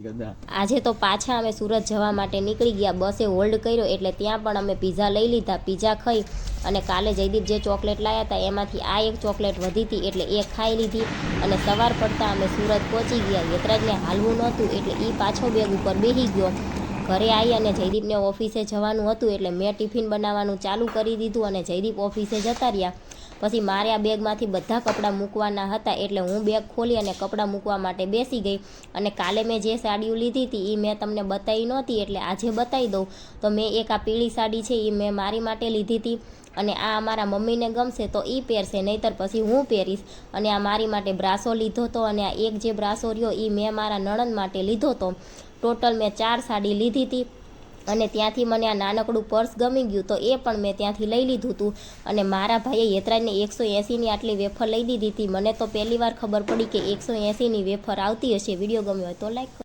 આજે તો પાછા અમે સુરત જવા માટે નીકળી ગયા. બસે હોલ્ડ કર્યો એટલે ત્યાં પણ અમે પીઝા લઈ લીધા. પીઝા ખાઈ અને કાલે જયદીપ જે ચોકલેટ લાવ્યા હતા, એમાંથી આ એક ચોકલેટ વધી હતી એટલે એ ખાઈ લીધી અને સવાર પડતા અમે સુરત પહોંચી ગયા. યતરાજને હાલવું નહોતું એટલે એ પાછો બેગ ઉપર બેસી ગયો. ઘરે આવી અને જયદીપને ઓફિસે જવાનું હતું એટલે મેં ટિફિન બનાવવાનું ચાલુ કરી દીધું અને જયદીપ ઓફિસે જતા રહ્યા. પછી મારે આ બેગમાંથી બધા કપડાં મૂકવાના હતા એટલે હું બેગ ખોલી અને કપડાં મૂકવા માટે બેસી ગઈ. અને કાલે મેં જે સાડીઓ લીધી હતી એ મેં તમને બતાવી નહોતી એટલે આજે બતાવી દઉં. તો મેં એક આ પીળી સાડી છે એ મેં મારી માટે લીધી હતી. અને આ અમારા મમ્મીને ગમશે તો એ પહેરશે, નહીંતર પછી હું પહેરીશ. અને આ મારી માટે બ્રાસો લીધો હતો અને આ એક જે બ્રાસો રહ્યો એ મેં મારા નણંદ માટે લીધો હતો. ટોટલ મેં ચાર સાડી લીધી હતી. અને ત્યાંથી મને આ નાનકડું પર્સ ગમી ગયું તો એ પણ મેં ત્યાંથી લઈ લીધું હતું અને મારા ભાઈએ યતરાજને એકસો એંસીની આટલી વેફર લઈ દીધી હતી. મને તો પહેલી વાર ખબર પડી કે એકસો એંસીની વેફર આવતી હશે. વીડિયો ગમ્યો હોય તો લાઈક